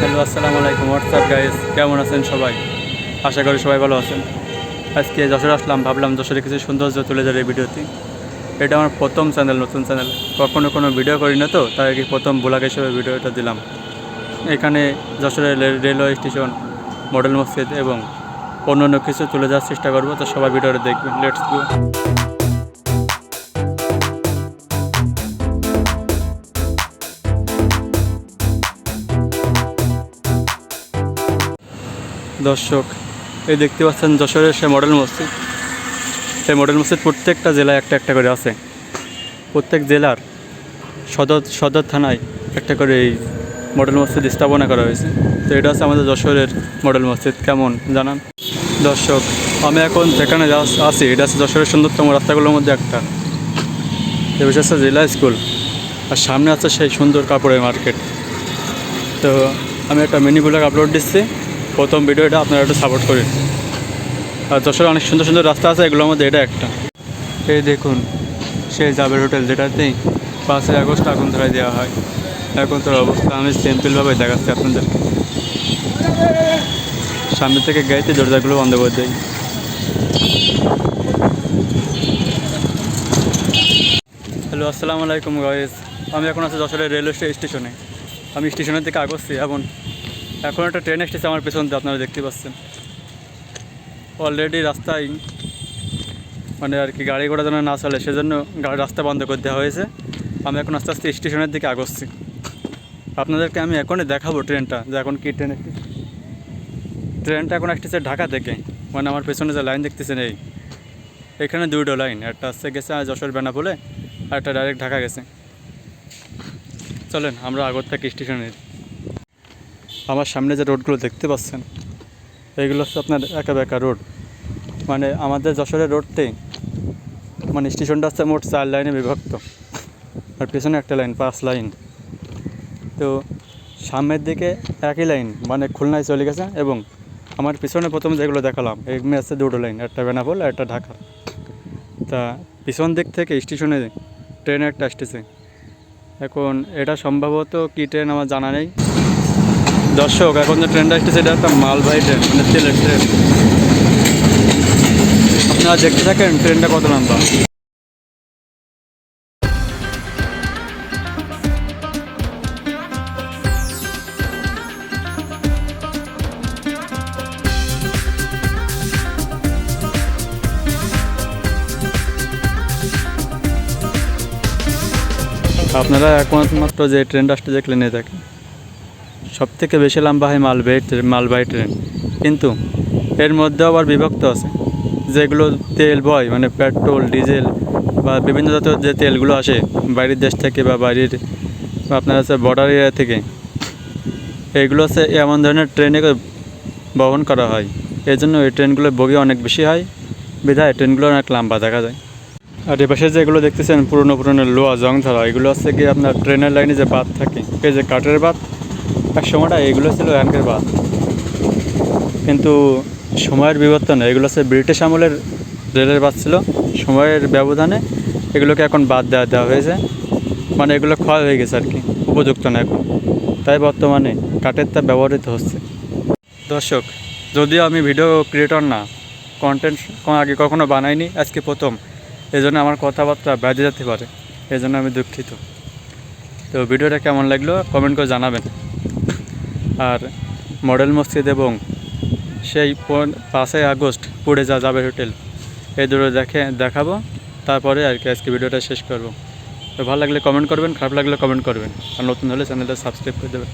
Hello, আসসালামু আলাইকুম। WhatsApp guys কেমন আছেন সবাই? আশা করি সবাই ভালো আছেন। আজকে যশোর আসলাম, ভাবলাম যশোরে কিছু সৌন্দর্য তুলে ধরে এই ভিডিওতে। এটা আমার প্রথম চ্যানেল নতুন চ্যানেল কখনো কোনো ভিডিও করি না তো তাই কি প্রথম ব্লগ হিসেবে ভিডিওটা দিলাম। এখানে যশোরের রেলওয়ে স্টেশন মডেল মসজিদ এবং অন্য কিছু তুলে যাওয়ার চেষ্টা করব, তো সবাই ভিডিওটা দেখবেন। লেটস গো দর্শক, এই দেখতে পাচ্ছেন যশোরের সে মডেল মসজিদ। সেই মডেল মসজিদ প্রত্যেকটা জেলায় একটা একটা করে আছে। প্রত্যেক জেলার সদর সদর থানায় একটা করে এই মডেল মসজিদ স্থাপনা করা হয়েছে। তো এটা হচ্ছে আমাদের যশোরের মডেল মসজিদ, কেমন জানান? দর্শক, আমি এখন যেখানে আছি এটা হচ্ছে যশোরের সুন্দরতম রাস্তাগুলোর মধ্যে একটা। এ বিষয় হচ্ছে জেলা স্কুল, আর সামনে আছে সেই সুন্দর কাপড়ের মার্কেট। তো আমি একটা মিনি ব্লগ আপলোড দিচ্ছি। প্রথম ভিডিওটা আপনারা একটু সাপোর্ট করেন। আর যশোরে অনেক সুন্দর সুন্দর রাস্তা আছে, এগুলোর মধ্যে এটা একটা। এই দেখুন, সেই জাবের হোটেল যেটাতেই পাঁচই আগস্ট আগুন ধরাই দেওয়া হয়। এখন তোর অবস্থা, আমি সিম্পলভাবে দেখাচ্ছি আপনাদের সামনে থেকে গাইতে দরজাগুলো বন্ধ করে দেয় হ্যালো, আসসালামু আলাইকুম গাইজ আমি এখন আছি যশোরের রেলওয়ে স্টেশনে। আমি স্টেশনের থেকে আগচ্ছি এখন এখন একটা ট্রেন এসেছে আমার পেছন দিয়ে, আপনারা দেখতে পাচ্ছেন। অলরেডি রাস্তায় মানে আর কি গাড়ি ঘোড়া যেন না চলে, সেজন্য গাড়ি রাস্তা বন্ধ করে দেওয়া হয়েছে। আমি এখন আস্তে আস্তে স্টেশনের দিকে আগচ্ছি। আপনাদেরকে আমি এখনই দেখাবো ট্রেনটা যে এখন কী ট্রেন এসেছে। ট্রেনটা এখন আসতেছে ঢাকা থেকে। মানে আমার পেছনে যে লাইন দেখতেছেন এই, এখানে দুটো লাইন একটা আসছে গেছে আর যশোর বেনাপোলে, আর একটা ডাইরেক্ট ঢাকা গেছে। চলেন, আমরা আগর থেকে স্টেশনে আমার সামনে যে রোডগুলো দেখতে পাচ্ছেন এইগুলো হচ্ছে আপনার একা বেকা রোড। মানে আমাদের যশোরের রোডতে মানে স্টেশনটা হচ্ছে মোট চার লাইনে বিভক্ত। আর পেছনে একটা লাইন, পাঁচ লাইন। তো সামনের দিকে একই লাইন মানে খুলনায় চলে গেছে এবং আমার পিছনে প্রথম যেগুলো দেখালাম, এগুলো আছে দুটো লাইন, একটা বেনাপোল আর একটা ঢাকা। তা পিছন দিক থেকে স্টেশনে ট্রেন একটা আসতেছে। এখন এটা সম্ভবত কী ট্রেন আমার জানা নেই। দর্শক, এখন যে ট্রেনটা আসতেছে, এটা একটা মালবাহী ট্রেন মানে তেলের ট্রেন আপনারা দেখতে থাকেন ট্রেনটা কত লম্বা আপনারা একমাত্র যে ট্রেনটা আসতে দেখলেন এই দেখেন সব থেকে বেশি লম্বা হয় মালবাহী ট্রেন মালবাহী ট্রেন। কিন্তু এর মধ্যে আবার বিভক্ত আছে, যেগুলো তেল বয় মানে পেট্রোল, ডিজেল বা বিভিন্ন জাতীয় যে তেলগুলো আসে বাইরের দেশ থেকে বা বাইরের বা আপনার আছে বর্ডার এরিয়া থেকে, এগুলো হচ্ছে এমন ধরনের ট্রেনে বহন করা হয়। এই জন্য এই ট্রেনগুলোর বগি অনেক বেশি হয়, বিধায় ট্রেনগুলো অনেক লম্বা দেখা যায়। আর এপাশে যেগুলো দেখতেছেন পুরনো পুরনো লোহা জং ধরা, এগুলো হচ্ছে কি আপনার ট্রেনের লাইনে যে বাদ থাকে, এই যে কাঠের বাদ এক সময়টা এগুলো ছিল এনকের বাদ। কিন্তু সময়ের বিবর্তনে এগুলো হচ্ছে ব্রিটিশ আমলের রেলের বাদ ছিল। সময়ের ব্যবধানে এগুলোকে এখন বাদ দেওয়া দেওয়া হয়েছে। মানে এগুলো ক্ষয় হয়ে গেছে আর কি উপযুক্ত না এখন। তাই বর্তমানে কাঠের তা ব্যবহৃত হচ্ছে। দর্শক, যদিও আমি ভিডিও ক্রিয়েটর না কন্টেন্ট আগে কখনো বানাইনি, আজকে প্রথম। এই জন্য আমার কথাবার্তা বেঁধে যেতে পারে। এই জন্য আমি দুঃখিত। তো ভিডিওটা কেমন লাগল? কমেন্ট করে জানাবেন। আর মডেল মসজিদ এবং সেই পাঁচই আগস্ট পুড়ে যা যাবে হোটেল। এই দুটো দেখে, দেখাবো, তারপরে আর কি আজকে ভিডিওটা শেষ করব। তো ভালো লাগলে কমেন্ট করবেন, খারাপ লাগলে কমেন্ট করবেন। আর নতুন হলে চ্যানেলটা সাবস্ক্রাইব করে দেবেন।